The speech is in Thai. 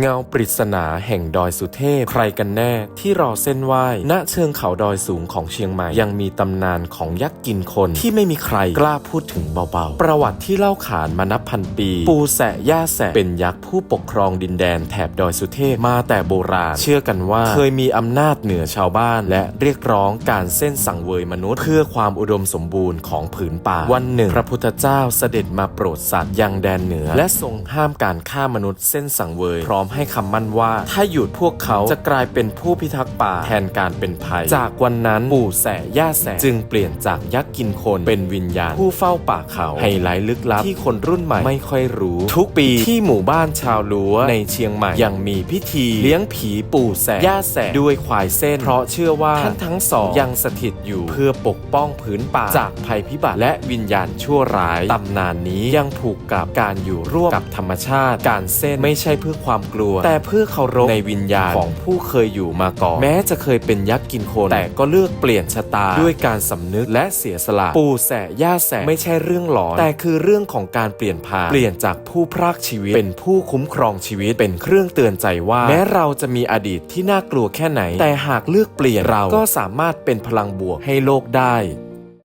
เงาปริศนาแห่งดอยสุเทพ ใครกันแน่ที่รอเส้นไหว้ณเชิงเขาดอยสูงของเชียงใหม่ ยังมีตำนานของยักษ์กินคนที่ไม่มีใครกล้าพูดถึงเบาๆ ประวัติที่เล่าขานมานับพันปี ปูแสะย่าแสะเป็นยักษ์ผู้ปกครองดินแดนแถบดอยสุเทพมาแต่โบราณ เชื่อกันว่าเคยมีอำนาจเหนือชาวบ้าน และเรียกร้องการเส้นสังเวยมนุษย์ เพื่อความอุดมสมบูรณ์ของผืนป่า วันหนึ่ง พระพุทธเจ้าเสด็จมาโปรดสัตว์ยังแดนเหนือ และทรงห้ามการฆ่ามนุษย์เส้นสังเวยพร้อมให้คำมั่นว่า ถ้าหยุดพวกเขาจะกลายเป็นผู้พิทักษ์ป่าแทนการเป็นภัย จากวันนั้นปู่แสย่าแสจึงเปลี่ยนจากยักษ์กินคนเป็นวิญญาณ ผู้เฝ้าป่าเขาไฮไลท์ลึกลับที่คนรุ่นใหม่ไม่ค่อยรู้ ทุกปีที่หมู่บ้านชาวลัวในเชียงใหม่ยังมีพิธีเลี้ยงผีปู่แสย่าแสด้วยควายเส้น เพราะเชื่อว่าท่านทั้งสองยังสถิตอยู่เพื่อปกป้องผืนป่าจากภัยพิบัติและวิญญาณชั่วร้ายตำนานนี้ยังผูกกับการอยู่ร่วมกับธรรมชาติ การเส้นไม่ใช่เพื่อความกลัว แต่เพื่อเคารพในวิญญาณของผู้เคยอยู่มาก่อน แม้จะเคยเป็นยักษ์กินคน แต่ก็เลือกเปลี่ยนชะตาด้วยการสำนึกและเสียสละ ปู่แสะย่าแสะไม่ใช่เรื่องหลอน แต่คือเรื่องของการเปลี่ยนผ่าน เปลี่ยนจากผู้พรากชีวิต เป็นผู้คุ้มครองชีวิต เป็นเครื่องเตือนใจว่า แม้เราจะมีอดีตที่น่ากลัวแค่ไหน แต่หากเลือกเปลี่ยนเราก็สามารถเป็นพลังบวกให้โลกได้